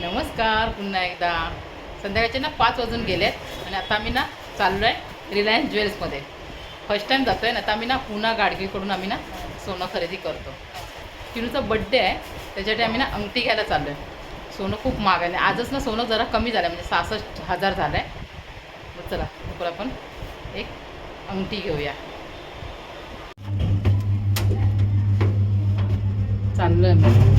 नमस्कार पुन्हा एकदा. संध्याकाळचे ना पाच वाजून गेलेत आणि आता आम्ही ना चाललो आहे रिलायन्स ज्वेल्समध्ये फर्स्ट टाईम जातो आहे ना आता आम्ही ना पुन्हा गाडगीकडून आम्ही ना सोनं खरेदी करतो. तिनूचा बड्डे आहे त्याच्यासाठी आम्ही ना अंगठी घ्यायला चाललो आहे सोनं खूप महाग आहे आजच ना सोनं जरा कमी झालं आहे म्हणजे सहासष्ट हजार झालं आहे मग चला लवकर आपण एक अंगठी घेऊया. चाललो आहे मग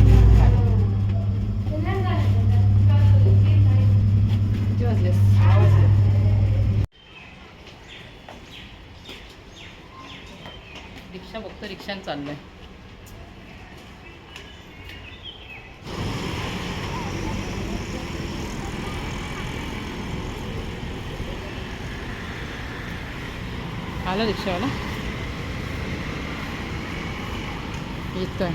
किती वाजले सहा वाजले रिक्षा बघतो रिक्षाने चाललोय. आला रिक्षावाला? येतोय.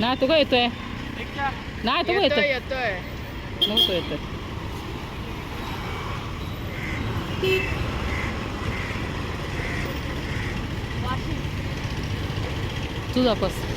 नाही तू का येतोय? नाही तू का येतोय येतोय? मग तो येतोय. tudo a.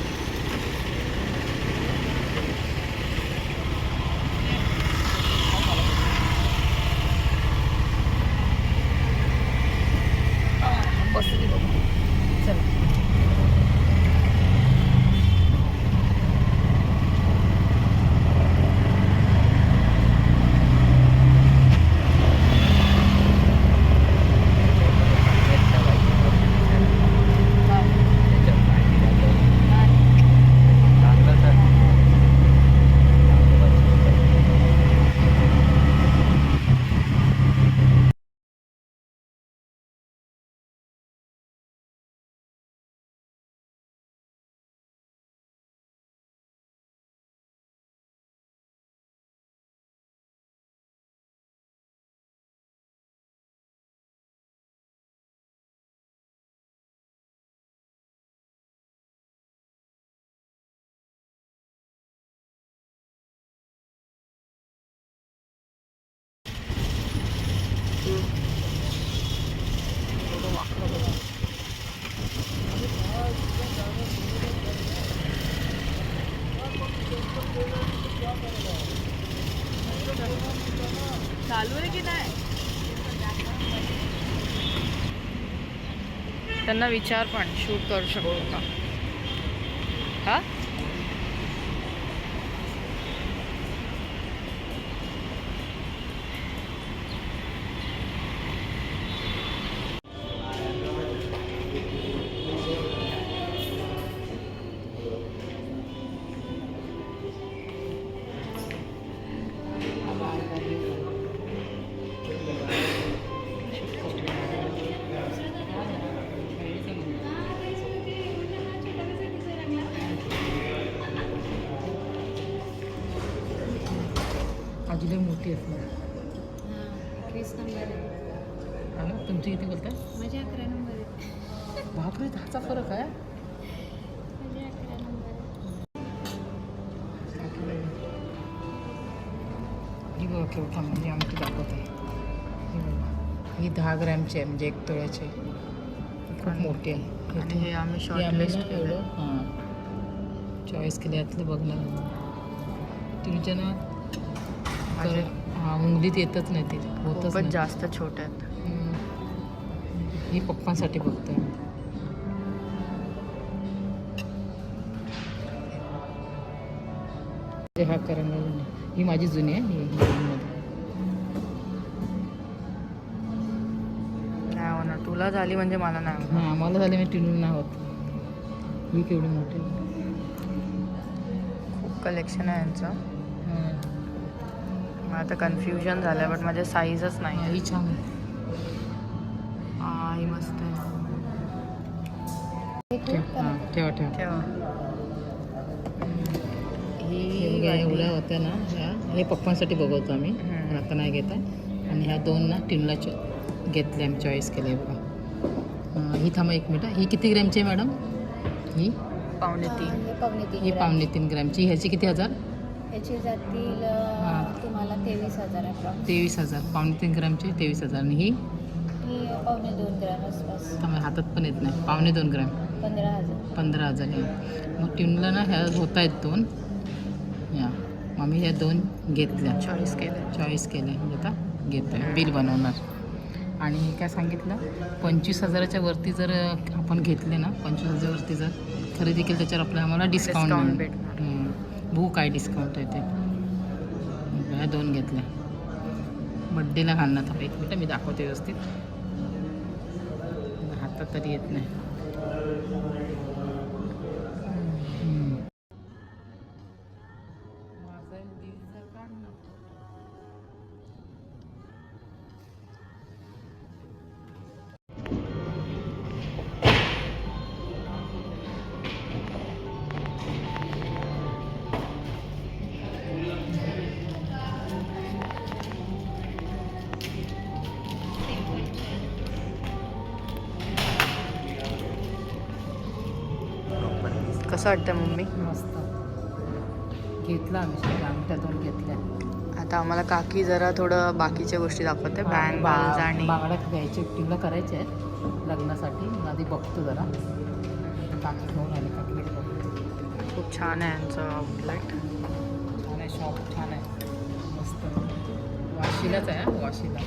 त्यांना विचार पण शूट करू शकतो का एकवीस नंबर आहे. तुमची किती बोलताय? माझे अकरा नंबर आहे. बापरे दहाचा फरक आहे? माझे अकरा नंबर आहे. ही बघा केवढा म्हणजे आमची दाखवत. आहे ही बघा ही दहा ग्रॅमची आहे म्हणजे एक तोळ्याची. खूप मोठी आहे. आणि हे आम्ही हे एवढं हां. चॉईस केले यातलं बघणार. तुमच्या ना उंगलीत येतच नाही ते होतच खूपच नाही जास्त छोटे आहेत हम्म. ही पप्पांसाठी बघतोय ते हा करणं ही माझी जुनी आहे ही ही नवीनमध्ये. नाही होणार तुला झाली म्हणजे मला नाही होणार हां मला झाले मी टिनून नाही होत ही केवढी मोठी आहे. खूप कलेक्शन आहे यांचं. मला आता कन्फ्युजन झालं बट माझे साईजच नाही. हां, आहे ही छान आहे. हा ही मस्त आहे. ठेव हां ठेवा ठेवा. हे एवढ्या होत्या ना ह्या. हे पप्पांसाठी बघवतो आम्ही आता नाही घेत आणि ह्या दोन ना टिनला चॉ घेतले आम्ही चॉईस केले बघा. ही थांबा एक मिनिट. ही किती ग्रॅमची आहे मॅडम? ही? पावणे तीन. हे पावणे तीन ही ग्रॅम. पावणे तीन ग्रॅमची. ह्याची किती हजार? याची जातील हां. तुम्हाला तेवीस हजार अप्रॉक्स तेवीस हजार. पावणे तीन ग्रॅमची तेवीस हजार. आणि ही? ही पावणे दोन ग्रॅम आसपास. थांबा हातात पण येत नाही. पावणे दोन ग्रॅम. पंधरा हजार. पंधरा हजार आहे मग ट्यूनला ना ह्या होत आहेत दोन. या. मग आम्ही या दोन घेतल्या. चॉईस केलं चॉईस केले म्हणजे आता घेतोय बिल बनवणार. आणि काय सांगितलं? पंचवीस हजाराच्या वरती जर आपण घेतले ना पंचवीस हजारावरती जर खरेदी केली त्याच्यावर आपल्याला आम्हाला डिस्काउंट भेटणार. बघू काय डिस्काउंट आहे ते. ह्या दोन घेतल्या बड्डेला घालणार आता एक मिनटं मी दाखवते व्यवस्थित. हातात तरी येत नाही. कसं वाटतं मम्मी. मस्त. घेतला आम्ही दोन घेतल्या. आता आम्हाला काकी जरा थोडं बाकीच्या गोष्टी दाखवते बँगल्स आणि बांगड्या घ्यायचे टिंगला करायचे आहेत लग्नासाठी. आधी बघतो जरा. काकी घेऊन आली बघतो खूप छान आहे यांचं आउटलेट छान आहे शॉप छान आहे. मस्त. वाशीलाच आहे हा, वाशीला.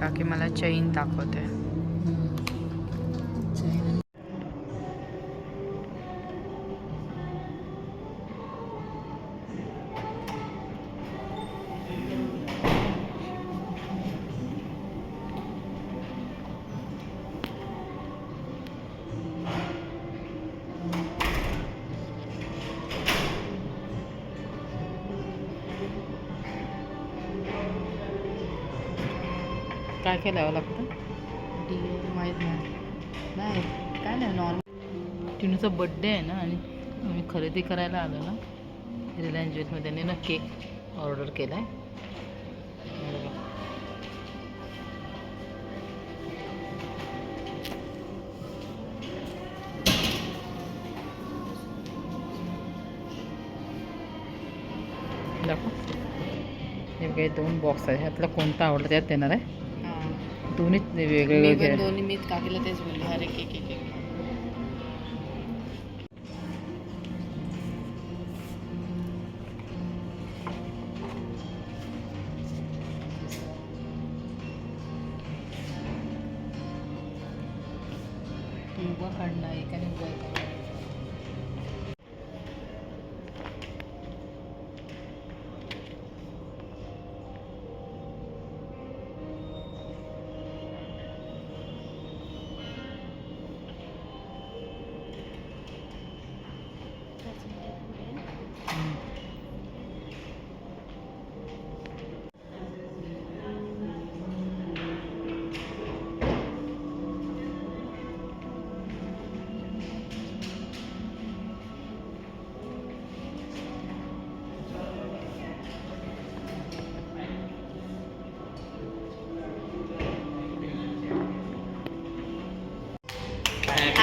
काकी मला चैन दाखवते. काय काय द्यावं लागतं? डी माहीत नाही. नाही काय नाही नॉर्मल टिनूचा बड्डे आहे ना आणि आम्ही खरेदी करायला आलो ना रिलायन्स ज्वेल्समध्ये त्यांनी ना केक ऑर्डर केला आहे हे बघा हे दोन बॉक्स आहे ह्यातला कोणता आवडला त्यात देणार आहे. दोन्ही वेगळे दोन्ही मी काकीला तेच बोलली अरे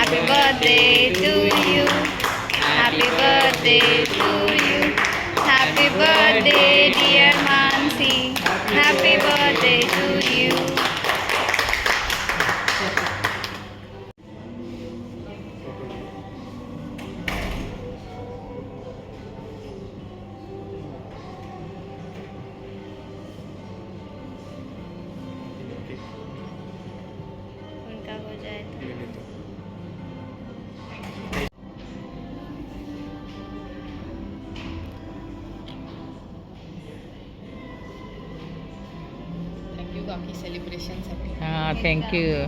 Happy birthday to you. Happy birthday to you. Happy birthday, dear Mansi. Happy birthday to you. उनका हो जाए तो थँक्यू काकी सेलिब्रेशनसाठी हां थँक्यू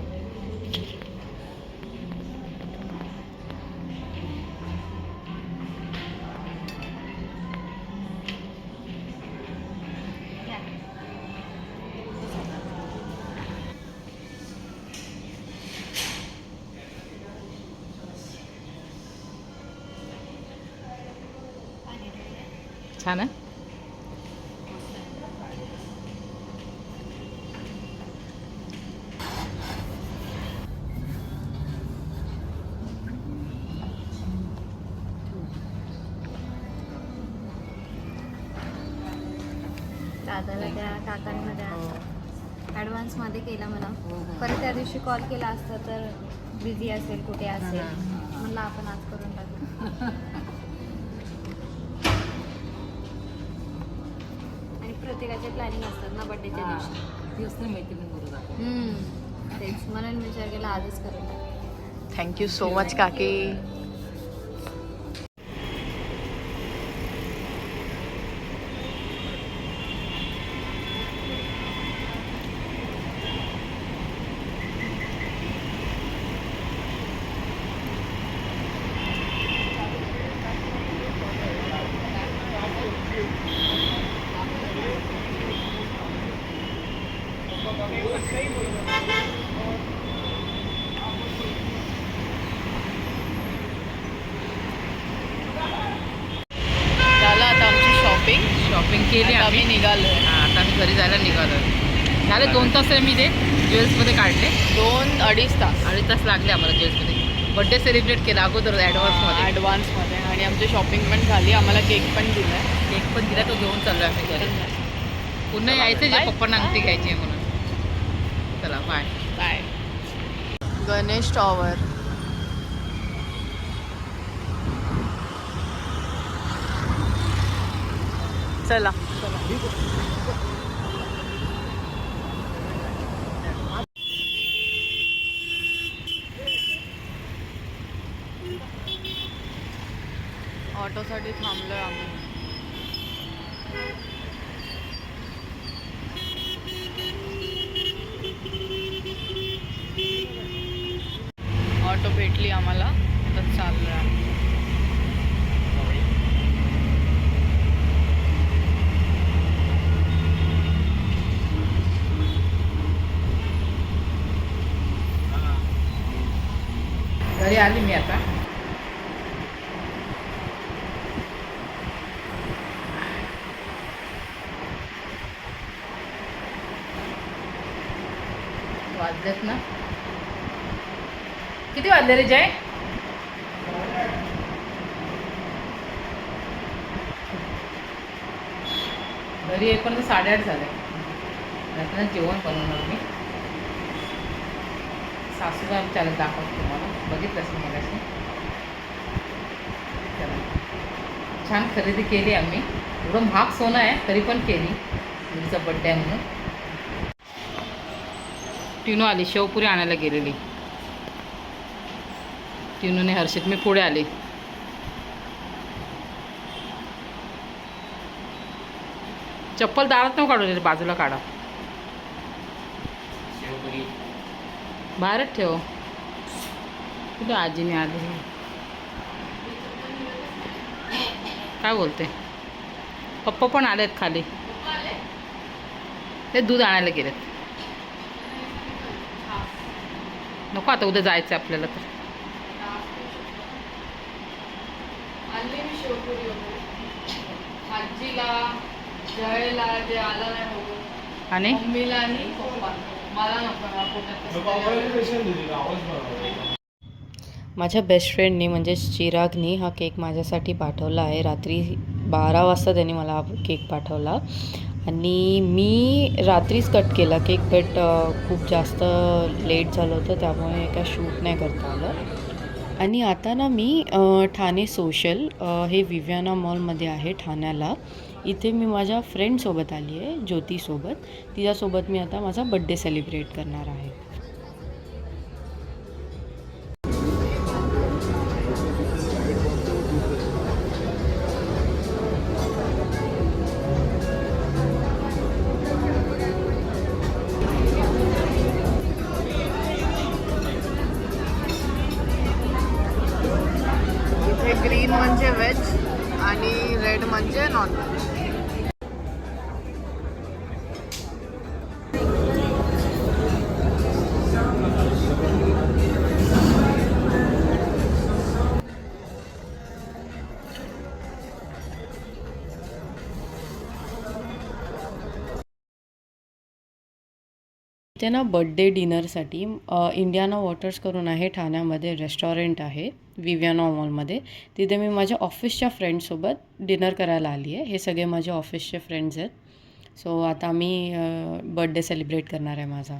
छान आहे दिवशी कॉल केला असता तर बिझी असेल कुठे असेल? म्हणलं आपण आज करून टाकू. आणि प्रत्येकाचे प्लॅनिंग असतात ना बड्डेच्या दिवशी. तेच म्हणून विचार केला आजच करून टाकू. थँक्यू सो मच काकी. आम्ही आम्ही निघालोय. हा, आता आम्ही घरी जायला निघालो झाले दोन तास मी ते ज्वेल्समध्ये काढले. दोन अडीच तास. अडीच तास लागले आम्हाला ज्वेल्समध्ये. बड्डे सेलिब्रेट केला अगोदर ॲडव्हान्समध्ये ॲडव्हान्समध्ये आणि आमची शॉपिंग पण झाली. आम्हाला केक पण दिलाय केक पण दिला तो घेऊन चाललो आम्ही घरी. पुन्हा यायचं जे. पप्पांना अंगठी घ्यायची आहे म्हणून. चला बाय बाय गणेश टॉवर चला. ऑटोसाठी थांबलोय आम्ही. ऑटो भेटली आम्हाला तर चाललोय आम्ही घरी आली मी आता वाजलेत ना किती वाजले रे जय? घरी येईपर्यंत साडेआठ झाले. नंतर जेवण बनवणार मी. सासूला आमच्या दाखवतो तुम्हाला. बघितलं असं मगाशी? चला. छान खरेदी केली आम्ही. एवढं महाग सोनं आहे तरी पण केली. मुलीचा बड्डे आहे म्हणून. टिनू आली शेवपुरी आणायला गेलेली. टिनूने हर्षित मी पुढे आली. चप्पल दारात नको काढू रे, बाजूला काढा. बाहेरच ठेव. कुठे आजीने आली? काय बोलते? पप्पा पण आलेत खाली. ते दूध आणायला गेलेत. नको आता उद्या जायचं आहे आपल्याला तर. आणली मी शेवपुरी वगैरे. आजीला जयला जे आला नाही बघून. आणि? मम्मीला आणि पप्पा मला नको मला पोटात माझ्या बेस्ट फ्रेंडनी म्हणजे चिरागनी हा केक माझ्यासाठी पाठवला आहे. रात्री बारा वाजता त्यांनी मला हा केक पाठवला. आणि मी रात्रीच कट केला केक बट खूप जास्त लेट झालं होतं त्यामुळे काय शूट नाही करता आलं. आणि आता ना मी ठाणे सोशल हे विव्याना मॉलमध्ये आहे ठाण्याला. इथे मी माझ्या फ्रेंडसोबत आली आहे ज्योतीसोबत तिच्यासोबत मी आता माझा बड्डे सेलिब्रेट करणार आहे. ते ना बड्डे डिनरसाठी इंडियाना वॉटर्स करून आहे ठाण्यामध्ये रेस्टॉरंट आहे विव्याना मॉलमध्ये. तिथे मी माझ्या ऑफिसच्या फ्रेंड्ससोबत डिनर करायला आली आहे हे सगळे माझे ऑफिसचे फ्रेंड्स आहेत. सो आता मी बड्डे सेलिब्रेट करणार आहे माझा.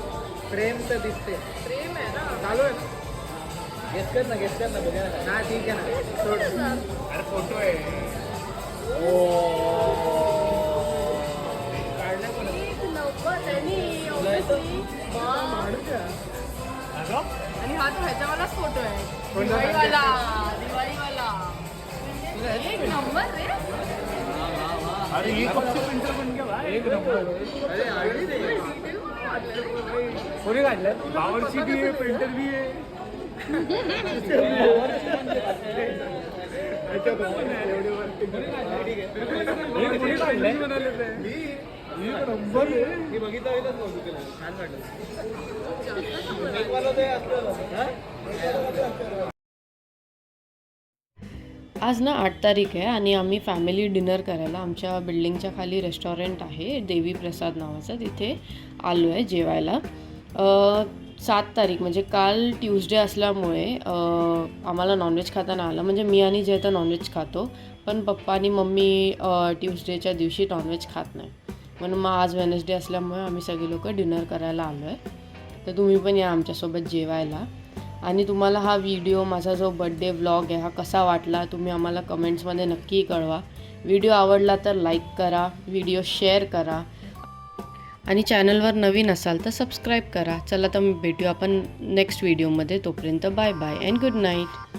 प्रेम तर दिसते. प्रेम आहे ना. चालू आहे. ना गेस कर ना गेस कर ना बघा ना हा ठीक आहे ना. सोड. अरे फोटो आहे. काढला आणि हा तो ह्याच्यावालाच फोटो आहे. दिवाळीवाला दिवाळीवाला. एक नंबर रे. अरे ही फक्त प्रिंटर पण घ्या एक नंबर. अरे आगरी दे कोणी काढलं बावरची बी आहे प्रिंटर बी आहे. नंबर मी बघितलं तुला. छान वाटलं. आज ना आठ तारीख आहे आणि आम्ही फॅमिली डिनर करायला आमच्या बिल्डिंगच्या खाली रेस्टॉरंट आहे देवी प्रसाद नावाचं. तिथे आलो आहे जेवायला. सात तारीख म्हणजे काल ट्यूजडे असल्यामुळे आम्हाला नॉनव्हेज खाताना आलं. म्हणजे मी आणि जे तर नॉनव्हेज खातो पण पप्पा आणि मम्मी अ, ट्यूजडेच्या दिवशी नॉनव्हेज खात नाही. म्हणून मग आज वेनसडे असल्यामुळे आम्ही सगळे लोक डिनर करायला आलो आहे तर तुम्ही पण या आमच्यासोबत जेवायला. आणि तुम्हाला हा व्हिडिओ माझा जो बड्डे व्लॉग आहे हा कसा वाटला तुम्ही आम्हाला कमेंट्समध्ये नक्की कळवा. व्हिडिओ आवडला तर लाईक करा व्हिडिओ शेअर करा. आणि चॅनलवर नवीन असाल तर सबस्क्राईब करा. चला तर भेटूया आपण नेक्स्ट व्हिडिओमध्ये तोपर्यंत bye bye and good night